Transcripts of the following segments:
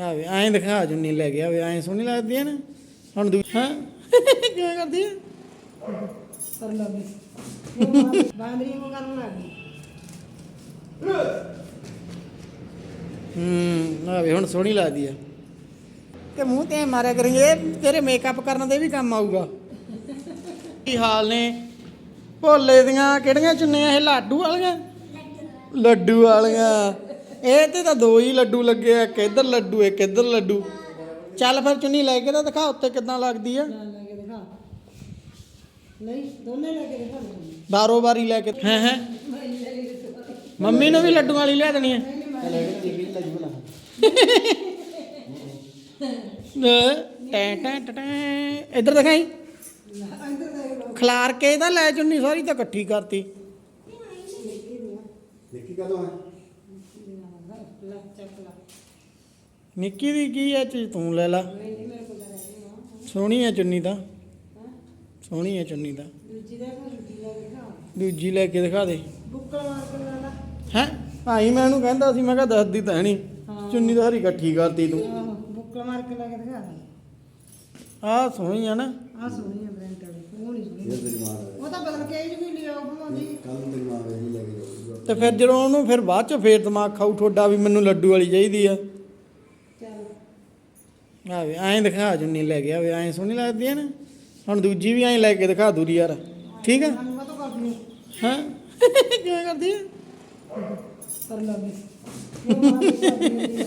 ਆਵੇ ਐਂ ਦਿਖਾ ਜੁੰਨੀ ਲੈ ਗਿਆ ਵੇ ਐਂ ਸੋਹਣੀ ਲੱਗਦੀ ਹੈ ਨਾ। ਹੁਣ ਦੂ ਹਾਂ? ਕਿਵੇਂ ਕਰਦੀ ਹੈ ਕਰ ਲੱਗੀ। ਬਾਂਦਰੀ ਨੂੰ ਕਰਨ ਲੱਗੀ। ਹੂੰ ਆਵੇ ਹੁਣ ਸੋਹਣੀ ਲੱਗਦੀ ਆ ਤੇ ਮੂੰਹ ਤੇ ਮਾਰਿਆ ਕਰਾਂਗੇ ਤੇਰੇ ਮੇਕਅਪ ਕਰਨ ਦੇ ਵੀ ਕੰਮ ਆਊਗਾ। ਕੀ ਹਾਲ ਨੇ? ਭੋਲੇ ਦੀਆਂ ਕਿਹੜੀਆਂ ਚੁੰਨੀਆਂ ਇਹ ਲਾਡੂ ਵਾਲੀਆਂ। ਲੱਡੂ ਵਾਲੀਆਂ। ਇਹ ਤੇ ਤਾਂ ਦੋ ਹੀ ਲੱਡੂ ਲੱਗੇ ਆ ਇੱਕ ਇੱਧਰ ਲੱਡੂ ਇੱਕ ਇੱਧਰ ਲੱਡੂ। ਚੱਲ ਫਿਰ ਚੁੰਨੀ ਲੈ ਕੇ ਤਾਂ ਦਿਖਾ ਉੱਤੇ ਕਿੱਦਾਂ ਲੱਗਦੀ ਆ। ਨਾਲ ਲੈ ਕੇ ਦਿਖਾ। ਨਹੀਂ ਦੋਨੇ ਲੈ ਕੇ ਦਿਖਾ ਮੈਨੂੰ ਬਾਰੋ ਬਾਰੀ ਲੈ ਕੇ ਹੈ ਹੈ। ਮੰਮੀ ਨੂੰ ਵੀ ਲੱਡੂ ਵਾਲੀ ਲਿਆ ਦੇਣੀ ਹੈ ਟੈਂ ਟੈਂ ਟੈਂ ਟੈਂ। ਇੱਧਰ ਦਿਖਾਈ। ਖਲਾਰ ਕੇ ਇਹਦਾ ਲੈ ਚੁੰਨੀ ਸਾਰੀ ਤਾਂ ਇਕੱਠੀ ਕਰਤੀ। ਦੇਖੀ ਕਦੋਂ ਹੈ ਲੈ ਚੱਕ ਲਾ ਨਿੱਕੀ ਦੀ ਕੀ ਹੈ ਚੀਜ਼? ਤੂੰ ਲੈ ਲਾ। ਮੇਰੇ ਸੋਹਣੀ ਹੈ ਚੁੰਨੀ ਤਾਂ। ਹਾਂ ਸੋਹਣੀ ਹੈ ਚੁੰਨੀ ਤਾਂ। ਦੂਜੀ ਦੇ ਦੂਜੀ ਲੈ ਕੇ ਦਿਖਾ ਦੂਜੀ ਲੈ ਕੇ ਦਿਖਾ ਦੇ। ਬੁੱਕਲ ਮਾਰ ਕੇ ਲੈ ਲਾ ਹੈ? ਭਾਈ ਮੈਂ ਉਹਨੂੰ ਕਹਿੰਦਾ ਸੀ ਮੈਂ ਕਿਹਾ ਦੱਸਦੀ ਤਾਂ ਨਹੀਂ। ਚੁੰਨੀ ਤਾਂ ਸਾਰੀ ਇਕੱਠੀ ਕਰਤੀ ਤੂੰ। ਬੁੱਕਲ ਮਾਰ ਕੇ ਲੈ ਕੇ ਦਿਖਾ ਆਹ ਸੋਹਣੀ ਆ ਨਾ। ਆ ਸੋਹਣੀ ਹੈ ਬ੍ਰਾਂਡ ਵਾਲੀ ਉਹ ਨਹੀਂ ਸੋਹਣੀ। ਦਾ ਉਹ ਤਾਂ ਬਦਲ ਕੇ ਇਹ ਵੀ ਲਿਆ ਬਣਾਉਂਦੀ ਕੱਲ ਨੂੰ ਤੇਰੀ ਮਾਂ ਵੇਹੀ ਲੈ ਕੇ ਜਾਊਗੀ। ਤੇ ਫਿਰ ਜਦੋਂ ਉਹਨੂੰ ਫਿਰ ਬਾਅਦ ਚ ਫੇਰ ਦਿਮਾਗ ਖਾਊ ਤੁਹਾਡਾ ਵੀ ਮੈਨੂੰ ਲੱਡੂ ਵਾਲੀ ਚਾਹੀਦੀ ਆ। ਆਵੇ ਐਂ ਦਿਖਾ ਜੁੰਨੀ ਲੈ ਗਿਆ ਵੇ ਐਂ ਸੋਹਣੀ ਲੱਗਦੀ ਹੈ ਨਾ। ਹੁਣ ਦੂਜੀ ਵੀ ਐਂ ਲੈ ਕੇ ਦਿਖਾ ਦੂਰੀ ਯਾਰ। ਠੀਕ ਹੈ ਸਾਨੂੰ ਕਾ ਕਰਨੀ ਹਾਂ? ਕਿਵੇਂ ਕਰਦੀ ਹੈ ਕਰ ਲੱਗੀ ਕਰਦੀ ਹੈ।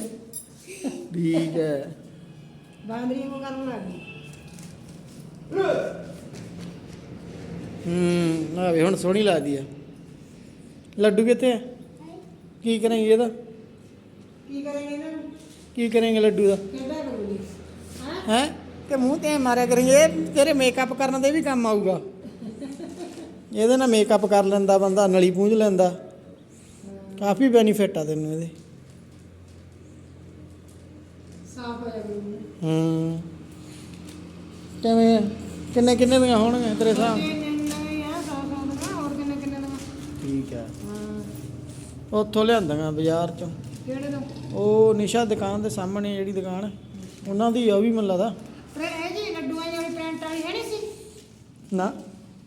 ਠੀਕ ਹੈ ਬਾਂਦਰੀ ਨੂੰ ਕਰਨ ਲੱਗੀ ਹੂੰ ਆਵੇ ਹੁਣ ਸੋਹਣੀ ਲੱਗਦੀ ਆ ਲੱਡੂ ਕਿੱਥੇ ਆ ਕੀ ਕਰਾਂਗੇ ਇਹਦਾ? ਕੀ ਕਰਾਂਗੇ ਇਹਨਾਂ? ਨੂੰ ਕੀ ਕਰਾਂਗੇ ਲੱਡੂ ਦਾ? ਕਰੂਗੀ ਹਾਂ ਕਿ ਮੂੰਹ ਤੇ ਐਂ ਮਾਰਿਆ ਕਰਾਂਗੇ ਤੇਰੇ ਮੇਕਅਪ ਕਰਨ ਦੇ ਵੀ ਕੰਮ ਆਊਗਾ। ਇਹਦੇ ਨਾਲ ਮੇਕਅਪ ਕਰ ਲੈਂਦਾ ਬੰਦਾ ਨਲੀ ਪੂੰਝ ਲੈਂਦਾ। ਕਾਫੀ ਬੈਨੀਫਿਟ ਆ ਤੈਨੂੰ ਇਹਦੇ। ਸਾਫ਼ ਹੋ ਜਾਊਗੀ ਹੂੰ। ਕਿਵੇਂ? ਕਿੰਨੇ ਕਿੰਨੇ ਦੀਆਂ ਹੋਣਗੀਆਂ ਤੇਰੇ ਹਿਸਾਬ ਇਹ ਠੀਕ ਆ। ਉੱਥੋਂ ਲਿਆਂਦੀਆਂ ਬਾਜ਼ਾਰ ਚੋਂ। ਉਹ ਨਿਸ਼ਾ ਦੁਕਾਨ ਦੇ ਸਾਹਮਣੇ ਜਿਹੜੀ ਦੁਕਾਨ ਹੈ, ਉਹਨਾਂ ਦੀ ਆ ਉਹ ਵੀ ਮੈਨੂੰ ਲੱਗਦਾ। ਪਰ ਇਹ ਜੀ ਲੱਡੂਆਂ ਵਾਲੀ ਪ੍ਰਿੰਟ ਵਾਲੀ ਹੈ ਨਹੀਂ ਸੀ? ਨਾ।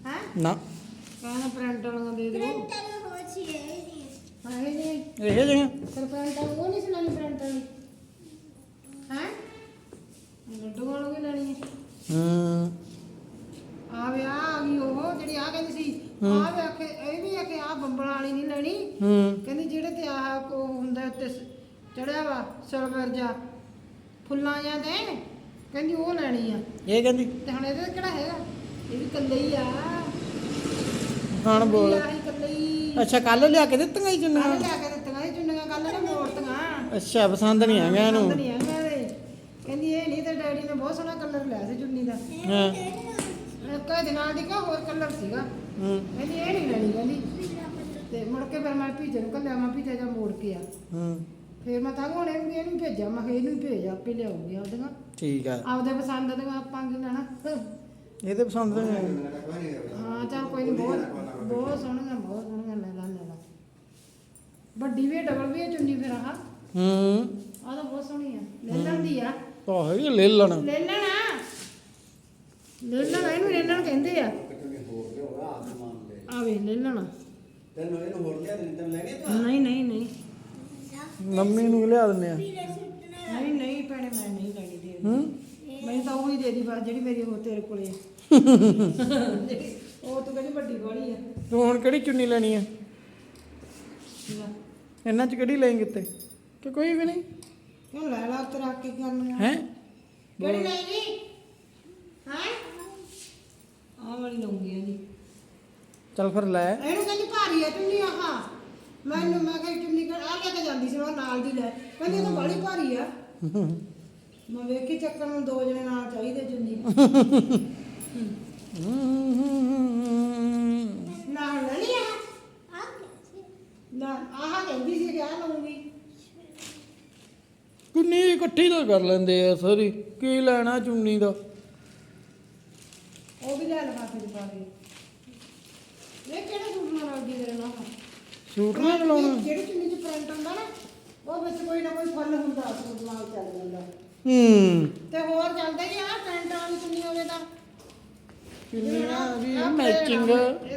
ਹੈ? ਨਾ। ਕਹਿੰਦਾ ਪ੍ਰਿੰਟ ਵਾਲੀਆਂ ਦੇ ਦਿਓ। ਹਾਂ। ਇਹ ਜੀ। ਇਹ ਜਿਹੀਆਂ। ਪਰ ਪ੍ਰਿੰਟ ਵਾਲੀ ਉਹ ਨਹੀਂ ਸੁਣਾਣੀ ਪ੍ਰਿੰਟ ਵਾਲੀ। ਹੈ? ਲੱਡੂ ਵਾਲੀ ਵੀ ਲੈਣੀ ਹੈ। ਹੂੰ ਆ ਵੇ ਆ ਆ ਗਈ ਉਹ ਜਿਹੜੀ ਆ ਕਹਿੰਦੀ ਸੀ। ਆ ਵੇ ਆਖੇ ਇਹ ਵੀ ਆਖੇ ਆ ਬੰਬਲ ਵਾਲੀ ਨਹੀਂ ਲੈਣੀ। ਹੂੰ। ਕਹਿੰਦੀ ਜਿਹੜੇ ਤੇ ਆਹ ਕੋ ਹੁੰਦਾ ਉੱਤੇ ਚੜਿਆ ਵਾ ਸਿਲਵਰ ਜਾ ਫੁੱਲਾਂ ਜਾਂ ਤੇ ਕਹਿੰਦੀ ਉਹ ਲੈਣੀ ਆ। ਇਹ ਕਹਿੰਦੀ? ਤੇ ਹੁਣ ਇਹਦੇ ਕਿਹੜਾ ਹੈਗਾ? ਇਹ ਵੀ ਕੱਲੇ ਹੀ ਆ। ਹੁਣ ਬੋਲ। ਆਹੀ ਕੱਲੇ ਹੀ। ਅੱਛਾ ਕੱਲ ਲਿਆ ਕੇ ਦਿੱਤੀਆਂ ਹੀ ਕੱਲ ਚੁੰਨੀਆਂ ਲਿਆ ਕੇ ਦਿੱਤੀਆਂ ਇਹ ਚੁੰਨੀਆਂ ਕੱਲ ਨੇ ਮੋੜਤੀਆਂ। ਅੱਛਾ ਪਸੰਦ ਨਹੀਂ ਆ ਗਿਆ ਪਸੰਦ ਇਹਨੂੰ ਨਹੀਂ ਕਹਿੰਦੀ ਇਹ ਨਹੀਂ ਤੇ ਡੈਡੀ ਨੇ ਬਹੁਤ ਸੋਹਣਾ ਕਲਰ ਲਿਆ ਸੀ ਚੁੰਨੀ ਦਾ। ਹਾਂ। ਇੱਕ ਇਹਦੇ ਨਾਲ ਦੀ ਕਾ ਹੋਰ ਕਲਰ ਸੀਗਾ। ਹੂੰ। ਕਹਿੰਦੀ ਇਹ ਨਹੀਂ ਲੈਣੀ ਕਹਿੰਦੀ। ਤੇ ਮੁੜ ਕੇ ਫਿਰ ਮੈਂ ਭੀਜੇ ਨੂੰ ਕੱਲਿਆ ਮੈਂ ਭੀਜੇ ਜਾ ਮੋੜ ਕੇ ਆ। ਹੂੰ। ਫਿਰ ਮੈਂ ਤਾਂ ਹੁਣ ਇਹਨੂੰ ਇਹਨੂੰ ਭੇਜਿਆ ਮੈਂ ਕਿਹਾ ਇਹਨੂੰ ਭੇਜ ਆਪੇ ਲਿਆਉਗੀ ਉਹਦੀਆਂ ਠੀਕ ਆ। ਆਪਦੇ ਪਸੰਦ ਦੀਆਂ ਆਪਾਂ ਕੀ ਲੈਣਾ? ਇਹਦੇ ਪਸੰਦ ਨਹੀਂ ਹਾਂ ਚੱਲ ਕੋਈ ਨਹੀਂ ਬਹੁਤ ਬਹੁਤ ਸੋਹਣੀਆਂ ਬਹੁਤ ਸੋਹਣੀਆਂ ਲੈ ਲਾ ਲੈ ਲਾ। ਵੱਡੀ ਵੀ ਡਬਲ ਵੀ ਚੁੰਨੀ ਫਿਰ ਆਹ। ਹੂੰ। ਆਹ ਤਾਂ ਬਹੁਤ ਸੋਹਣੀ ਆ। ਲੈ ਲੈਂਦੀ ਆ। ਤਾਂ ਹੈਗੀ ਲੈ ਲੈਣਾ ਲੈ ਲੈਣਾ ਲੈ ਲੈਣਾ ਇਹਨੂੰ ਲੈ ਲੈਣ ਕਹਿੰਦੇ ਆ। ਆ ਵੇ ਲੈ ਲੈਣਾ ਤੈਨੂੰ ਇਹਨੂੰ ਹੋਰ ਲਿਆ ਦੇ ਤੈਨੂੰ ਲੈਣੀ ਨਹੀਂ ਨਹੀਂ ਨਹੀਂ। ਮੰਮੀ ਨੂੰ ਲਿਆ ਦਿੰਨੇ ਆ। ਨਹੀਂ ਨਹੀਂ ਭੈਣੇ ਮੈਂ ਨਹੀਂ ਲੈਣੀ ਦੇ ਹੂੰ? ਮੈਂ ਤਾਂ ਉਹੀ ਦੇ ਦੀ ਬਸ ਜਿਹੜੀ ਮੇਰੀ ਉਹ ਤੇਰੇ ਕੋਲੇ ਆ। ਉਹ ਤੂੰ ਕਹਿੰਦੀ ਵੱਡੀ ਵਾਲੀ ਆ। ਤੂੰ ਹੁਣ ਕਿਹੜੀ ਚੁੰਨੀ ਲੈਣੀ ਆ? ਲੈ। ਇਹਨਾਂ ਚ ਕਿਹੜੀ ਲੈਂਗੇ ਤੇ ਕਿ ਕੋਈ ਵੀ ਨਹੀਂ? ਕਿਉਂ ਲੈ ਲਾ ਉੱਤੇ ਰੱਖ ਕੇ ਕਰਨੀ ਆ। ਹੈ? ਕਿਹੜੀ ਲੈਣੀ ਹਾਂ? ਆਹ ਵਾਲੀ ਲਊਂਗੀ ਇਹਦੀ। ਚੱਲ ਫਿਰ ਲੈ। ਇਹਨੂੰ ਕਹਿੰਦੀ ਭਾਰੀ ਆ ਚੁੰਨੀ ਆਹ। ਮੈਨੂੰ ਮੈਂ ਕਿਹਾ ਚੁੰਨੀ ਕਰ ਆ ਲੈ ਕੇ ਜਾਂਦੀ ਸੀ ਮੈਂ ਨਾਲ ਦੀ ਲੈ। ਕਹਿੰਦੀ ਇਹ ਤਾਂ ਬੜੀ ਭਾਰੀ ਆ। ਮੈਂ ਵੇਖੀ ਚੱਕਰ ਨੂੰ ਦੋ ਜਣੇ ਨਾਲ ਚਾਹੀਦੇ ਚੁੰਨੀ। ਨਾਲ ਲੈਣੀ ਆ ਨਾ ਆਹ ਕਹਿੰਦੀ ਸੀ ਕਿ ਆ ਲਊਂਗੀ ਕੁੰਨੀ ਇਕੱਠੀ ਤਾਂ ਕਰ ਲੈਂਦੇ ਆ ਸਾਰੀ। ਕੀ ਲੈਣਾ ਚੁੰਨੀ ਦਾ? ਉਹ ਵੀ ਲੈ ਲਵਾ ਫਿਰ ਪਾ ਕੇ। ਇਹ ਕਿਹੜਾ ਸੂਟ ਨਾਲ ਲੱਗੀ ਤੇਰੇ ਨਾਲ। ਸੂਟ ਨਾ ਲਾਉਣਾ ਜਿਹੜੀ ਚੁੰਨੀ ਚ ਪ੍ਰਿੰਟ ਹੁੰਦਾ ਨਾ ਉਹ ਵਿੱਚ ਕੋਈ ਨਾ ਕੋਈ ਫੁੱਲ ਹੁੰਦਾ ਸੂਟ ਨਾਲ ਚੱਲ ਜਾਂਦਾ। ਹੂੰ। ਤੇ ਹੋਰ ਚੱਲਦਾ ਹੀ ਆ ਪੈਂਟ ਵਾਲੀ ਚੁੰਨੀ ਹੋਵੇ ਤਾਂ। ਚੁੰਨੀਆਂ ਵੀ ਮੈਚਿੰਗ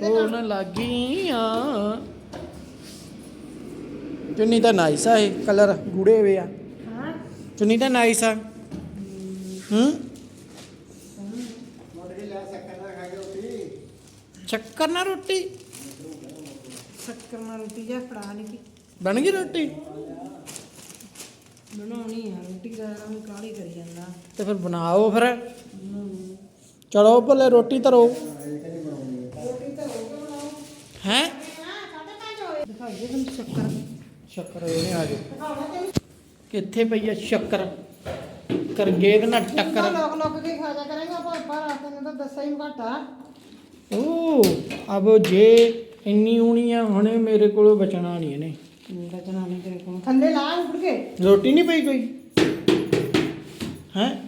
ਹੋਣ ਲੱਗੀਆਂ। ਚੁੰਨੀ ਤਾਂ ਨਾਈਸ ਆ ਇਹ ਕਲਰ ਗੂੜੇ ਹੋਏ ਆ। ਹਾਂ। ਚੁੰਨੀ ਤਾਂ ਨਾਈਸ ਆ। ਹੂੰ। ਮੋੜ ਕੇ ਲਿਆ ਸ਼ੱਕਰ ਨਾ ਖਾ ਕੇ ਰੋਟੀ। ਚੱਕਰ ਨਾ ਰੋਟੀ। ਸ਼ੱਕਰ ਨਾਲ ਰੋਟੀ ਜਾਂ ਫੜਾ ਨਹੀਂ ਬਣ ਗਈ ਰੋਟੀ? ਬਣਾਉਣੀ ਆ ਰੋਟੀ ਦਾ ਰੰਗ ਕਾਲੀ ਕਰੀ ਜਾਂਦਾ। ਤੇ ਫਿਰ ਬਣਾਓ ਫਿਰ। ਚਲੋ ਭਲੇ ਰੋਟੀ ਧਰੋ। ਰੋਟੀ ਤਾਂ ਹੋ ਦਿਖਾਈਏ ਤੁਹਾਨੂੰ ਸ਼ੱਕਰ। ਸ਼ੱਕਰ ਇਹਨੇ ਆ ਜਾਓ। ਕਿੱਥੇ ਪਈ ਆ ਸ਼ੱਕਰ? ਕਰਗੇਗ ਨਾ ਟੱਕਰ। ਲੋਕ ਲੋਕ ਕੇ ਖਾ ਜਾ ਕਰੇਗਾ ਪਰ ਪਰ ਤੈਨੂੰ ਤਾਂ ਦੱਸਿਆ ਹੀ ਘਟਾ। ਓ ਅਬ ਜੇ ਇੰਨੀ ਊਣੀ ਆ ਹੁਣੇ ਮੇਰੇ ਕੋਲੋਂ ਬਚਣਾ ਨਹੀਂ ਇਹਨੇ। ਰਚਨਾ ਨਹੀਂ ਤੇਰੇ ਕੋਲ। ਥੱਲੇ ਲਾ ਉੱਪਰ ਕੇ। ਰੋਟੀ ਨਹੀਂ ਪਈ ਕੋਈ? ਹੈ?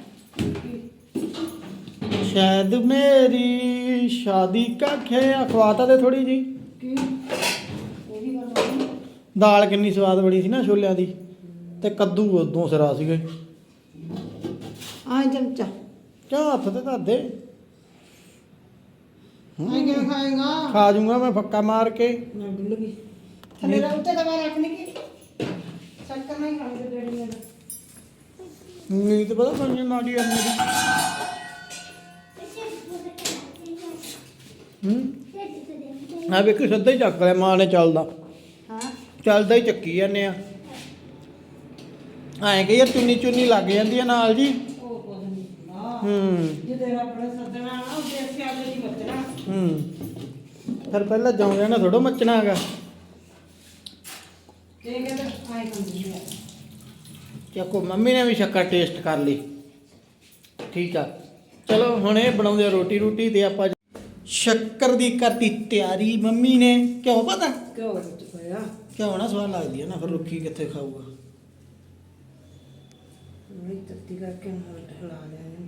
ਸ਼ਾਇਦ ਮੇਰੀ ਸ਼ਾਦੀ ਕਾ ਖੇ ਅਖਵਾਤਾ ਤੇ ਥੋੜੀ ਜੀ ਕੀ? ਦਾਲ ਕਿੰਨੀ ਸਵਾਦ ਬਣੀ ਸੀ ਨਾ ਛੋਲਿਆਂ ਦੀ। ਤੇ ਕੱਦੂ ਉਦੋਂ ਸਿਰਾ ਸੀਗੇ। ਆਹ ਚਮਚਾ। ਕਿਉਂ ਹੱਥ ਤੇ ਧਰਦੇ ਕਿਵੇਂ ਖਾਏਗਾ। ਖਾ ਜੂੰਗਾ ਮੈਂ ਫੱਕਾ ਮਾਰ ਕੇ। ਮੈਂ ਭੁੱਲ ਗਈ। ਥੱਲੇ ਦਾ ਉੱਤੇ ਦਬਾ ਰੱਖਣੀ ਕਿ? ਸ਼ੱਕਰ ਨਹੀਂ ਖਾਂਦੇ ਡੈਡੀ ਨੇ ਨਹੀਂ ਤੇ ਪਤਾ ਮਾਰੀ ਆ ਮੇਰੀ ਹੂੰ। ਆ ਵੇਖ ਸਿੱਧਾ ਹੀ ਚੱਕ ਲਿਆ ਮਾਂ ਨੇ ਚੱਲਦਾ। ਹਾਂ। ਚੱਲਦਾ ਹੀ ਚੱਕੀ ਜਾਂਦੇ ਆ। ਐਂ ਕਿ ਯਾਰ ਚੁੰਨੀ ਚੁੰਨੀ ਲੱਗ ਜਾਂਦੀ ਆ ਨਾਲ ਜੀ। ਉਹ ਕੁਝ ਨਹੀਂ ਨਾ। ਹੂੰ। ਜਿਹਦੇ ਆਪਣੇ ਸੱਜਣਾ ਨਾ ਉਹਦੇ ਇੱਥੇ ਆਲੇ ਨਹੀਂ ਮੱਚਣਾ ਹੂੰ। ਫਿਰ ਪਹਿਲਾਂ ਜਾਉਂਦੇ ਨਾ ਥੋੜਾ ਮੱਚਣਾ ਹੈਗਾ। ਚੱਕੋ ਮੰਮੀ ਨੇ ਵੀ ਸ਼ੱਕਰ ਟੇਸਟ ਕਰ ਲਈ। ਠੀਕ ਆ। ਚਲੋ ਹੁਣ ਇਹ ਬਣਾਉਂਦੇ ਆ ਰੋਟੀ ਰੋਟੀ ਤੇ ਆਪਾਂ ਸ਼ੱਕਰ ਦੀ ਕਰਤੀ ਤਿਆਰੀ ਮੰਮੀ ਨੇ। ਕਿਉਂ ਪਤਾ? ਕਿਉਂ ਪਿਆ ਕਿਉਂ ਨਾ ਸਵਾਦ ਲੱਗਦੀ ਹੈ ਨਾ ਫਿਰ ਰੁੱਖੀ ਕਿੱਥੇ ਖਾਊਗਾ। ਨਹੀਂ ਤੱਤੀ ਕਰਕੇ ਹਿਲਾ ਲਿਆ ਇਹਨੂੰ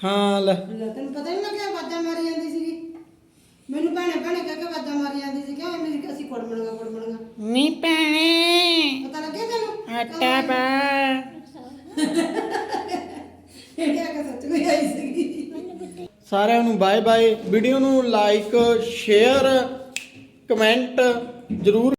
ਹਾਂ ਲੈ। ਲੈ ਤੈਨੂੰ ਪਤਾ ਨਹੀਂ ਲੱਗਿਆ ਆਵਾਜ਼ਾਂ ਮਾਰੀ ਜਾਂਦੀ ਸੀਗੀ? ਮੈਨੂੰ ਭੈਣੇ ਭੈਣੇ ਕਹਿ ਕੇ ਆਵਾਜ਼ਾਂ ਮਾਰੀ ਜਾਂਦੀ ਸੀ ਕਿ ਮੇਰੀ ਅਸੀਂ ਕੁੜਮਣਗਾ ਕੁੜਮਣਗਾ ਨੀ ਭੈਣੇ। ਪਤਾ ਲੱਗਿਆ ਤੈਨੂੰ? ਆਟਾ ਪਾ। ਇਹ ਆ ਕੇ ਸੱਚ ਕੋਈ ਆਈ ਸੀਗੀ? ਸਾਰਿਆਂ ਨੂੰ ਬਾਏ ਬਾਏ ਵੀਡੀਓ ਨੂੰ ਲਾਈਕ ਸ਼ੇਅਰ ਕਮੈਂਟ ਜਰੂਰ